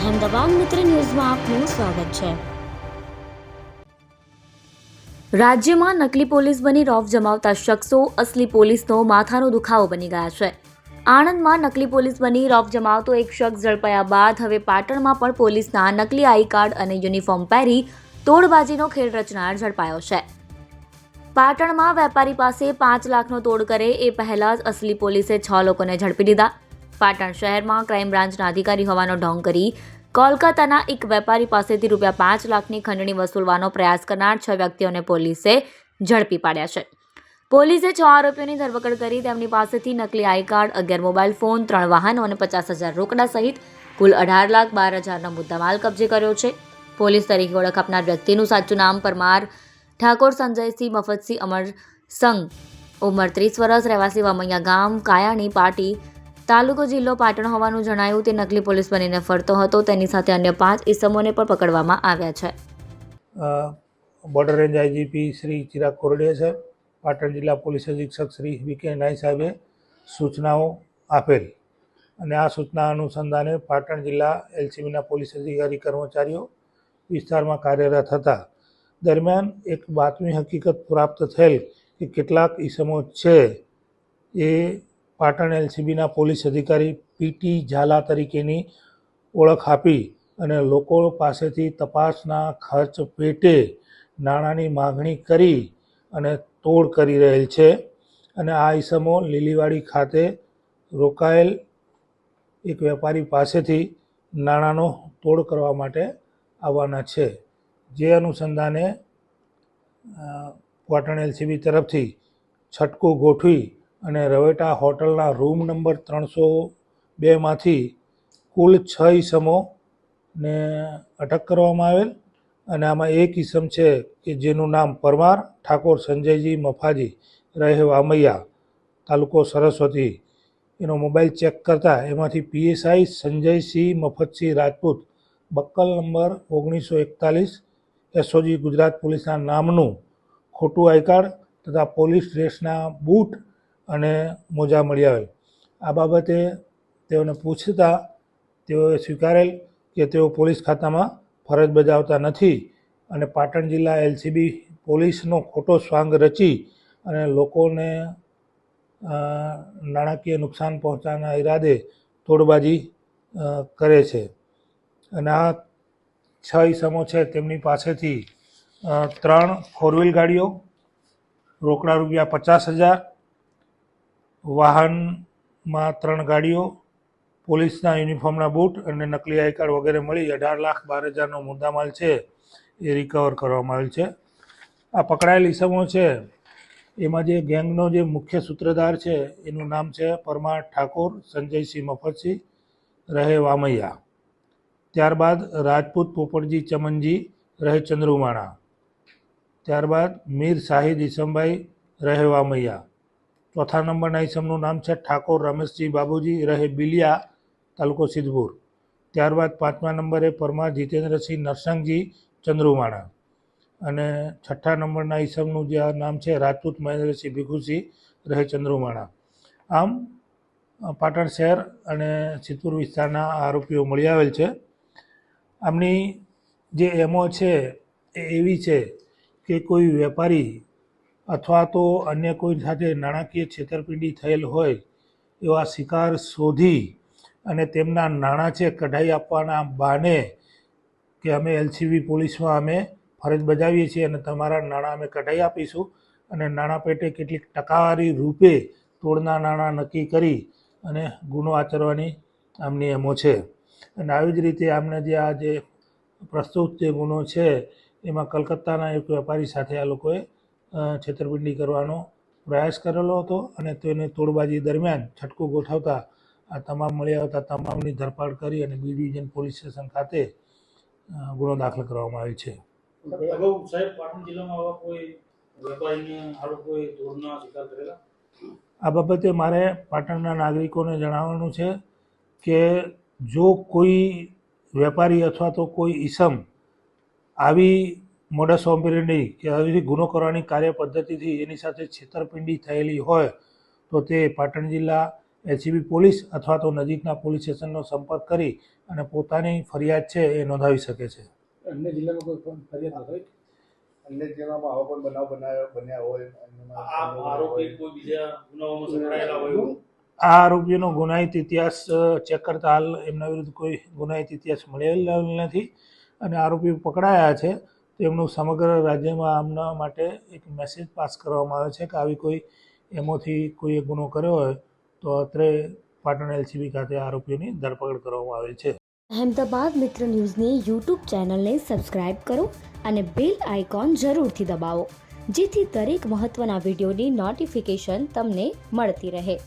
અહેમદાબાદ મિત્ર ન્યૂઝમાં આપનું સ્વાગત છે. રાજ્યમાં નકલી પોલીસ બની રોફ જમાવતા શખ્સો અસલી પોલીસનો માથાનો દુખાવો બની ગયા છે. આણંદમાં નકલી પોલીસ બની રોફ જમાવતો એક શખ્સ ઝડપાયા બાદ હવે પાટણમાં પણ પોલીસના નકલી આઈ કાર્ડ અને યુનિફોર્મ પહેરી તોડબાજીનો ખેલ રચનાર ઝડપાયો છે. પાટણમાં વેપારી પાસે પાંચ લાખનો તોડ કરે એ પહેલાં જ અસલી પોલીસે છ લોકોને ઝડપી લીધા પાટણ શહેરમાં ક્રાઇમ બ્રાન્ચના અધિકારી હોવાનો ઢોંગ કરી કોલકાતાના એક વેપારી પાસેથી રૂપિયા પાંચ લાખની ખંડણી વસૂલવાનો પ્રયાસ કરનાર છ વ્યક્તિઓને પોલીસે ઝડપી પાડ્યા છે. પોલીસે છ આરોપીઓની ધરપકડ કરી, તેમની પાસેથી નકલી આઈ કાર્ડ, અગિયાર મોબાઈલ ફોન, ત્રણ વાહનો અને પચાસ હજાર રોકડા સહિત કુલ અઢાર લાખ બાર હજારનો મુદ્દામાલ કબજે કર્યો છે. પોલીસ તરીકે ઓળખ આપનાર વ્યક્તિનું સાચું નામ પરમાર ઠાકોર, સંજયસિંહ, મફતસિંહ, અમર સંઘ, ઉંમર ત્રીસ વર્ષ, રહેવાસી વામૈયા ગામ, કાયાણી, પાટી તાલુકો જિલ્લો પાટણ હોવાનું જણાયું તે નકલી પોલીસ બનીને ફરતો હતો. તેની સાથે અન્ય પાંચ ઇસમોને પણ પકડવામાં આવ્યા છે. Border range IGP Shri Chirag Kordiya છે પાટણ જિલ્લા પોલીસ અધિક્ષક શ્રી વિકે નાય સાહેબે સૂચનાઓ આપેલ. અને આ સૂચના અનુસંધાને પાટણ જિલ્લા એલસીબીના પોલીસ અધિકારી કર્મચારીઓ વિસ્તારમાં કાર્યરત હતા. દરમિયાન એક બાતમી હકીકત પ્રાપ્ત થયેલ કે કેટલાક ઈસમો છે એ પાટણ એલસીબીના પોલીસ અધિકારી પીટી ઝાલા તરીકેની ઓળખ આપી અને લોકો પાસેથી તપાસના ખર્ચ પેટે નાણાંની માગણી કરી અને તોડ કરી રહેલ છે અને આ ઈસમો લીલીવાડી ખાતે રોકાયેલ એક વેપારી પાસેથી નાણાંનો તોડ કરવા માટે આવવાના છે. જે અનુસંધાને પાટણ એલસીબી તરફથી છટકું ગોઠવી અને રવેટા હોટલના રૂમ નંબર ત્રણસો બેમાંથી કુલ છ ઈસમોને અટક કરવામાં આવેલ. અને આમાં એક ઈસમ છે કે જેનું નામ પરમાર, ઠાકોર સંજયજી મફાજી, રહે વામૈયા તાલુકો સરસ્વતી. એનો મોબાઈલ ચેક કરતા એમાંથી PSI Sanjaysinh Mafatsinh Rajput, buckle number ઓગણીસો એકતાલીસ, એસઓજી ગુજરાત પોલીસના નામનું ખોટું આઈ કાર્ડ તથા પોલીસ ડ્રેસના બૂટ અને મોજા મળી આવેલ. આ બાબતે તેઓને પૂછતા તેઓએ સ્વીકારેલ કે તેઓ પોલીસ ખાતામાં ફરજ બજાવતા નથી અને પાટણ જિલ્લા એલસીબી પોલીસનો ખોટો સ્વાંગ રચી અને લોકોને નાણાકીય નુકસાન પહોંચવાના ઈરાદે તોડબાજી કરે છે. અને આ છ ઈસમો છે તેમની પાસેથી ત્રણ ફોર વ્હીલ ગાડીઓ, રોકડા રૂપિયા પચાસ હજાર વાહનમાં ત્રણ ગાડીઓ, પોલીસના યુનિફોર્મના બૂટ અને નકલી આઈ કાર્ડ વગેરે મળી અઢાર લાખ બાર હજારનો મુદ્દામાલ છે એ રિકવર કરવામાં આવેલ છે. આ પકડાયેલ ઈસમો છે. એમાં જે ગેંગનો જે મુખ્ય સૂત્રધાર છે, એનું નામ છે પરમાર ઠાકોર, સંજયસિંહ મફતસિંહ, રહે વામૈયા. ત્યારબાદ રાજપૂત પોપટજી ચમનજી, રહે ચંદ્રુમાણા. ત્યારબાદ મીર શાહિદ ઈસમભાઈ, રહે વામૈયા. ચોથા નંબરના ઈસમનું નામ છે ઠાકોર રમેશજી બાબુજી, રહે બિલિયા, તાલુકો સિદ્ધપુર. ત્યારબાદ પાંચમા નંબરે પરમાર જીતેન્દ્રસિંહ નરસંગજી ચંદ્રુમાણા અને છઠ્ઠા નંબરના ઈસમનું જે નામ છે, રાજપૂત મહેન્દ્રસિંહ ભીખુસિંહ રહે ચંદ્રુમાણા આમ, પાટણ શહેર અને સિદ્ધપુર વિસ્તારના આરોપીઓ મળી આવેલ છે. આમની જે એમો છે, એ એવી છે કે કોઈ વેપારી અથવા તો અન્ય કોઈ સાથે નાણાકીય છેતરપિંડી થયેલ હોય એવા શિકાર શોધી અને તેમના નાણાં છે કઢાઈ આપવાના બહાને કે અમે એલસીબી પોલીસમાં અમે ફરજ બજાવીએ છીએ અને તમારા નાણાં અમે કઢાઈ આપીશું અને નાણાં પેટે કેટલીક ટકાવારી રૂપે તોડના નાણાં નક્કી કરી અને ગુનો આચરવાની આમની એમો છે. અને આવી જ રીતે આમને જે આ જે પ્રસ્તુત જે ગુનો છે, એમાં કલકત્તાના એક વેપારી સાથે આ લોકોએ છેતરપિંડી કરવાનો પ્રયાસ કરેલો હતો અને તેને તોડબાજી દરમિયાન છટકું ગોઠવતા આ તમામ મળી આવતા તમામની ધરપકડ કરી અને બી ડિવિઝન પોલીસ સ્ટેશન ખાતે ગુનો દાખલ કરવામાં આવ્યો છે. અગાઉ સાહેબ પાટણ જિલ્લામાં આવા કોઈ વેપારીને આ લોકોએ ધૂળના શિકાર કરેલા? આ બાબતે મારે પાટણના નાગરિકોને જણાવવાનું છે કે જો કોઈ વેપારી અથવા તો કોઈ ઈસમ આવી મોડસ ઓપરેન્ડી કે આવી ગુનો કરવાની કાર્ય પદ્ધતિથી એની સાથે છેતરપિંડી થયેલી હોય તો તે પાટણ જિલ્લા એસીબી પોલીસ અથવા તો નજીકના પોલીસ સ્ટેશનનો સંપર્ક કરી અને પોતાની ફરિયાદ છે એ નોંધાવી શકે છે. અન્ય જિલ્લામાં કોઈ પણ ફરિયાદ નથી અન્ય જિલ્લામાં આવા પણ બનાવ બનાવ્યો બન્યા હોય આ આરોપી કોઈ બીજા ગુનાઓમાં સંકળાયેલા હોય એવું? આ આરોપીઓનો ગુનાહિત ઇતિહાસ ચેક કરતા હાલ એમના વિરુદ્ધ કોઈ ગુનાહિત ઇતિહાસ મળેલ નથી અને આરોપીઓ પકડાયા છે. તો એમનું સમગ્ર રાજ્યમાં આમના માટે એક મેસેજ પાસ કરવામાં આવ્યો છે કે આવી કોઈ એમાંથી કોઈએ ગુનો કર્યો હોય તો અત્રે પાટણ એલસીબી ખાતે આરોપીઓની ધરપકડ કરવામાં આવે છે. અહેમદાબાદ મિત્ર ન્યૂઝની યુટ્યુબ ચેનલને સબસ્ક્રાઇબ કરો અને બેલ આઇકોન જરૂરથી દબાવો, જેથી દરેક મહત્ત્વના વિડીયોની નોટિફિકેશન તમને મળતી રહે.